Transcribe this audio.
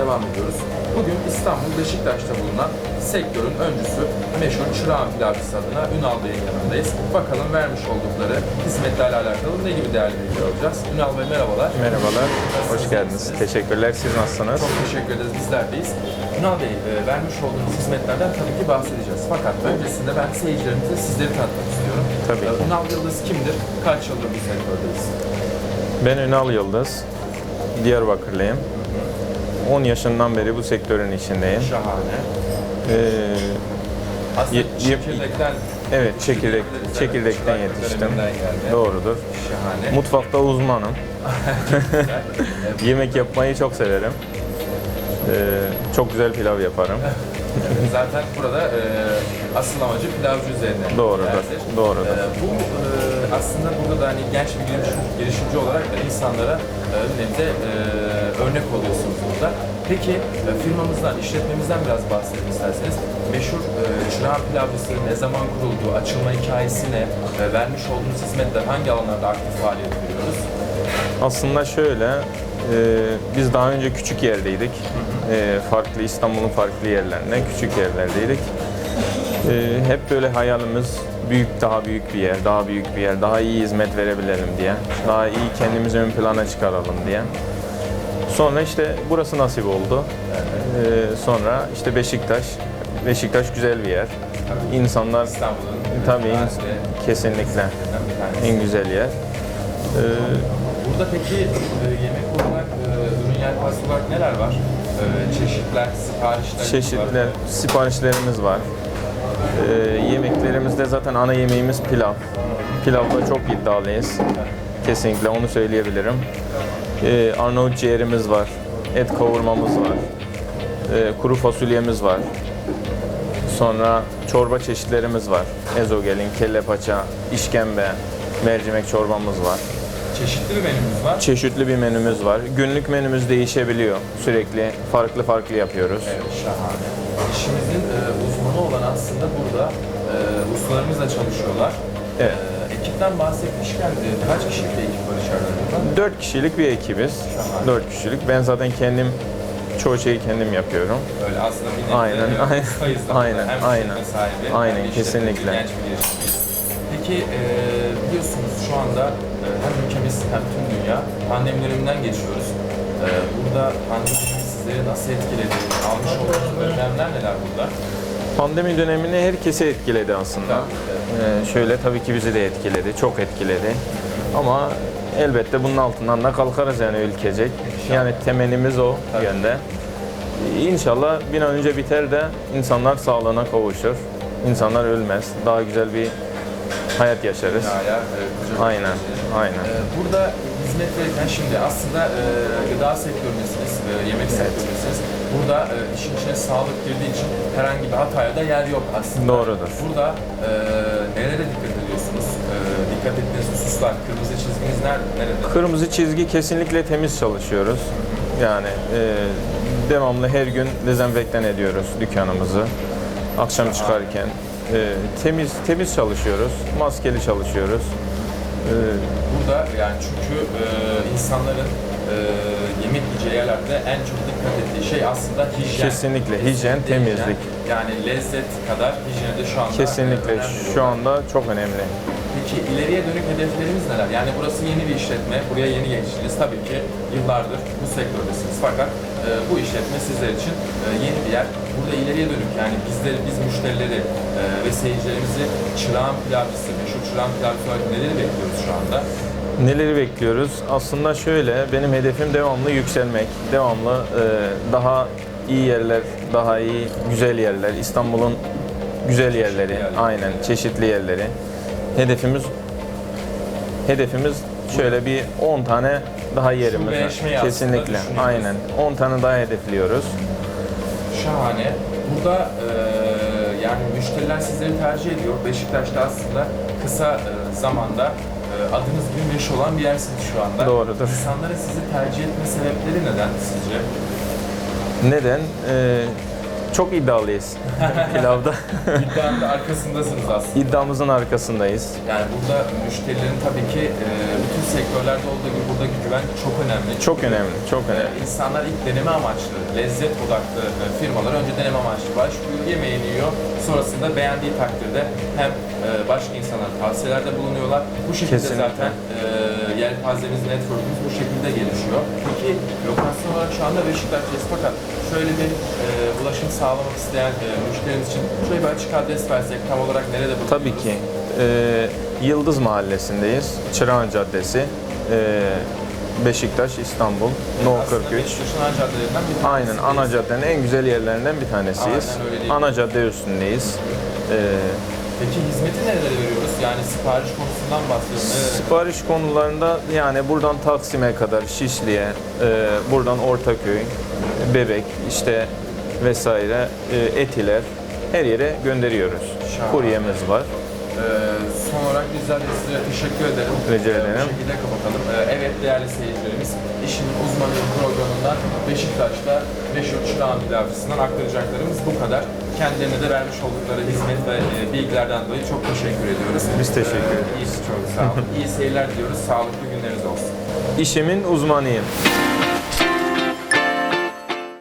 devam ediyoruz. Bugün İstanbul Beşiktaş'ta bulunan sektörün öncüsü meşhur Çırağan Pilavcısı adına Ünal Bey'in yanındayız. Bakalım vermiş oldukları hizmetlerle alakalı ne gibi değerli alacağız. Ünal Bey merhabalar. Merhabalar, hoş geldiniz. Teşekkürler. Siz nasılsınız? Çok teşekkür ederiz. Bizlerdeyiz. Ünal Bey, e, vermiş olduğunuz hizmetlerden tabii ki bahsedeceğiz. Fakat öncesinde ben seyircilerimize sizleri tanıtmak istiyorum. Tabii ki. Ünal Yıldız kimdir? Kaç yıldır bu sektördeyiz? Ben Ünal Yıldız, Diyarbakırlıyım. 10 yaşından beri bu sektörün içindeyim. Şahane. Ee, Aslında Ye- ye- çekirdekten evet, çekirdek, çekirdekten çırak yetiştim. döneminden geldi. Doğrudur. Şahane. Mutfakta uzmanım. Yemek yapmayı çok severim. Ee, çok güzel pilav yaparım. Zaten burada e, asıl amacı pilavcı üzerine. Doğrudur, giderdir. doğrudur. E, bu e, aslında burada da hani genç bir girişim, girişimci olarak da insanlara e, önemli e, örnek oluyorsunuz burada. Peki e, firmamızdan, işletmemizden biraz bahsedelim isterseniz. Meşhur e, Çırağan Pilavcısı ne zaman kuruldu, açılma hikayesi ne, e, vermiş olduğunuz hizmetler hangi alanlarda aktif faaliyet veriyoruz? Aslında şöyle, e, biz daha önce küçük yerdeydik. E, farklı İstanbul'un farklı yerlerinde küçük yerlerdeydik. E, hep böyle hayalimiz büyük, daha büyük bir yer, daha büyük bir yer, daha iyi hizmet verebilelim diye, daha iyi kendimizi ön plana çıkaralım diye. Sonra işte burası nasip oldu. E, sonra işte Beşiktaş, Beşiktaş güzel bir yer. İnsanlar İstanbul'un tabii kesinlikle en güzel yer. E, Burada peki e, yemek olarak, e, ürün yelpazesi olarak neler var? E, çeşitler, siparişler çeşitler, siparişlerimiz var. Ee, yemeklerimizde zaten ana yemeğimiz pilav. Pilavda çok iddialıyız. Kesinlikle onu söyleyebilirim. Ee, Arnavut ciğerimiz var. Et kavurmamız var. Ee, kuru fasulyemiz var. Sonra çorba çeşitlerimiz var. Ezogelin, kelle paça, işkembe, mercimek çorbamız var. Çeşitli bir menümüz var. Çeşitli bir menümüz var. Günlük menümüz değişebiliyor. Sürekli farklı farklı yapıyoruz. Evet, şahane. İşimizin e, uzmanı olan aslında burada e, ustalarımızla çalışıyorlar. Evet. E, ekipten bahsetmişken e, kaç kişilik bir ekip var içeride? 4 kişilik bir ekibiz. Şahane. 4 kişilik. Ben zaten kendim çoğu şeyi kendim yapıyorum. Öyle aslında bir Aynen, de, e, aynen. Aynen, aynen. sahibi, Aynen, de işletmeci, kesinlikle. genç bir girişimciyiz. Peki e, biliyorsunuz şu anda e, hem ülkemiz hem tüm dünya pandemi döneminden geçiyoruz. E, burada pandemi sizleri nasıl etkiledi? Almış olduğunuz önlemler neler burada? Pandemi dönemini herkese etkiledi aslında. Ee, şöyle tabii ki bizi de etkiledi, çok etkiledi. Ama elbette bunun altından da kalkarız yani ülkecek. Yani temennimiz o yönde. İnşallah bir an önce biter de insanlar sağlığına kavuşur. İnsanlar ölmez. Daha güzel bir hayat yaşarız. Dünyaya e, Aynen, aynen. Ee, Burada hizmet verirken şimdi aslında e, gıda sektöründesiniz, e, yemek sektöründesiniz. Burada e, işin içine sağlık girdiği için herhangi bir hataya da yer yok aslında. Doğrudur. Burada e, nelere dikkat ediyorsunuz? E, dikkat ettiğiniz hususlar, kırmızı çizginiz nerede? nerede? Kırmızı çizgi kesinlikle temiz çalışıyoruz. Yani e, devamlı her gün dezenfektan ediyoruz dükkanımızı. Akşam çıkarken e, temiz temiz çalışıyoruz. Maskeli çalışıyoruz. E, Burada yani çünkü e, insanların e, yemek yiyeceği yerlerde en çok dikkat ettiği şey aslında hijyen. Kesinlikle, hijyen, Kesinlikle temizlik. Yani lezzet kadar hijyene de şu anda kesinlikle önem veriyorlar. şu anda çok önemli. Peki ileriye dönük hedeflerimiz neler? Yani burası yeni bir işletme, buraya yeni geçtiniz. Tabii ki yıllardır bu sektördesiniz fakat bu işletme sizler için e, yeni bir yer. Burada ileriye dönük yani bizleri, biz müşterileri e, ve seyircilerimizi çırağın pilavcısı, meşhur çırağın pilavcısı olarak neleri bekliyoruz şu anda? Neleri bekliyoruz? Aslında şöyle, benim hedefim devamlı yükselmek. Devamlı e, daha iyi yerler, daha iyi, güzel yerler. İstanbul'un güzel yerleri, yerler. aynen çeşitli yerleri. Hedefimiz hedefimiz şöyle bir 10 tane daha. Şubeleşmeyi aslında Kesinlikle, düşünüyoruz. aynen. 10 tane daha hedefliyoruz. Şahane. Burada e, yani müşteriler sizleri tercih ediyor. Beşiktaş'ta aslında kısa e, zamanda e, adınız gibi meşhur olan bir yersiniz şu anda. Doğrudur. İnsanların sizi tercih etme sebepleri neden sizce? Neden? Ee, Çok iddialıyız pilavda. İddianın da arkasındasınız aslında. İddiamızın arkasındayız. Yani burada müşterilerin tabii ki e, bütün sektörlerde olduğu gibi buradaki güven çok önemli. Çok önemli, çok Ee, önemli. İnsanlar ilk deneme amaçlı, lezzet odaklı e, firmalar önce deneme amaçlı başvuruyor, yemeğini yiyor. Sonrasında beğendiği takdirde hem e, başka insanlara tavsiyelerde bulunuyorlar. Bu şekilde Kesinlikle. zaten e, yelpazemiz, network'ümüz bu şekilde gelişiyor. Peki lokasyon olarak şu anda Beşiktaş'tayız fakat şöyle bir e, ulaşım sağlamak isteyen e, müşterimiz için şöyle bir açık adres versek tam olarak nerede bulunuyoruz? Tabii ki. Ee, Yıldız Mahallesi'ndeyiz. Çırağan Caddesi. Ee, Beşiktaş, İstanbul. No Aslında 43. Beşiktaş'ın ana caddelerinden bir Aynen ana caddenin en güzel yerlerinden bir tanesiyiz. Aynen öyle değil. Ana cadde üstündeyiz. Ee, Peki hizmeti nerelere veriyoruz? Yani sipariş konusundan bahsediyorum. Nerelere? Sipariş konularında yani buradan Taksim'e kadar Şişli'ye, e, buradan Ortaköy, Bebek işte vesaire e, Etiler her yere gönderiyoruz. Şahane. Kuryemiz var. Ee, son olarak bizler de size teşekkür ederim. Rica Ee, ederim. Bu şekilde kapatalım. Ee, evet değerli seyircilerimiz, işin uzmanı programından Beşiktaş'ta meşhur Çırağan Pilavcısından aktaracaklarımız bu kadar. Kendilerine de vermiş oldukları hizmet ve e, bilgilerden dolayı çok teşekkür ediyoruz. Biz teşekkür Ee, iyi, çok sağ olun. İyi seyirler diliyoruz. Sağlıklı günleriniz olsun. İşimin uzmanıyım.